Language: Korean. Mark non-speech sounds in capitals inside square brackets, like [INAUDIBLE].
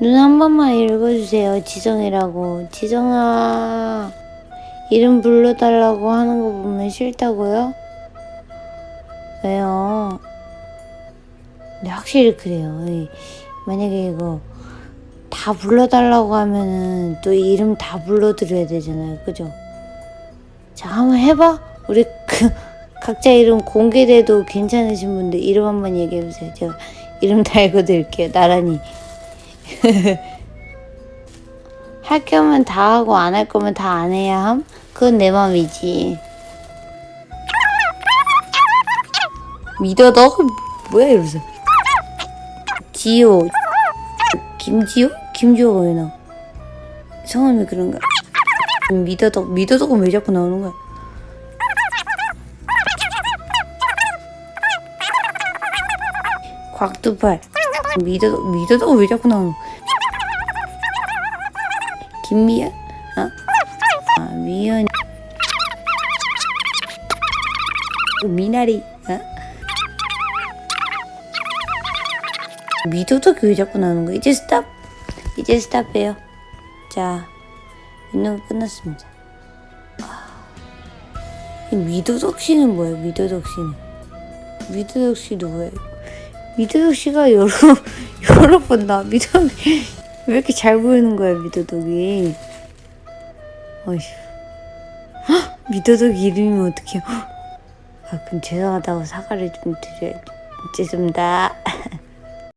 눈 한 번만 읽어주세요. 지정이라고. 지정아, 이름 불러달라고 하는 거 보면 싫다고요? 왜요? 근데 확실히 그래요. 이- 만약에 이거 다 불러달라고 하면은 또 이름 다 불러드려야 되잖아요. 그죠? 자, 한번 해봐. 우리 그 [LAUGHS] 각자 이름 공개돼도 괜찮으신 분들 이름 한번 얘기해보세요. 제가 이름 다 읽어드릴게요. 나란히. [LAUGHS] 할 거면 다 하고 안 할 거면 다 안 해야 함? 그건 내 맘이지. 믿어도 뭐야 이러면서 지호 김지호? 김지호가 왜 나와? 성함이 그런가? 미더덕 미더덕은 왜 자꾸 나오는 거야? 곽두팔 미더덕 미더덕은 왜 자꾸 거야? 김미연? 어? 아 미연 미나리 어? 미더덕이 왜 자꾸 나오는 거야? 이제 스탑 이제 스탑해요 자 있는 거 끝났습니다 아, 이 미더덕 씨는 뭐예요 미더덕 씨는 미더덕 씨 누구예요 미더덕 씨가 여러 여러 번 나 미더덕 왜 이렇게 잘 보이는 거야 미더덕이? 어휴 헉, 미더덕 이름이면 어떡해요 아 그럼 죄송하다고 사과를 좀 드려야 죄송합니다 [LAUGHS]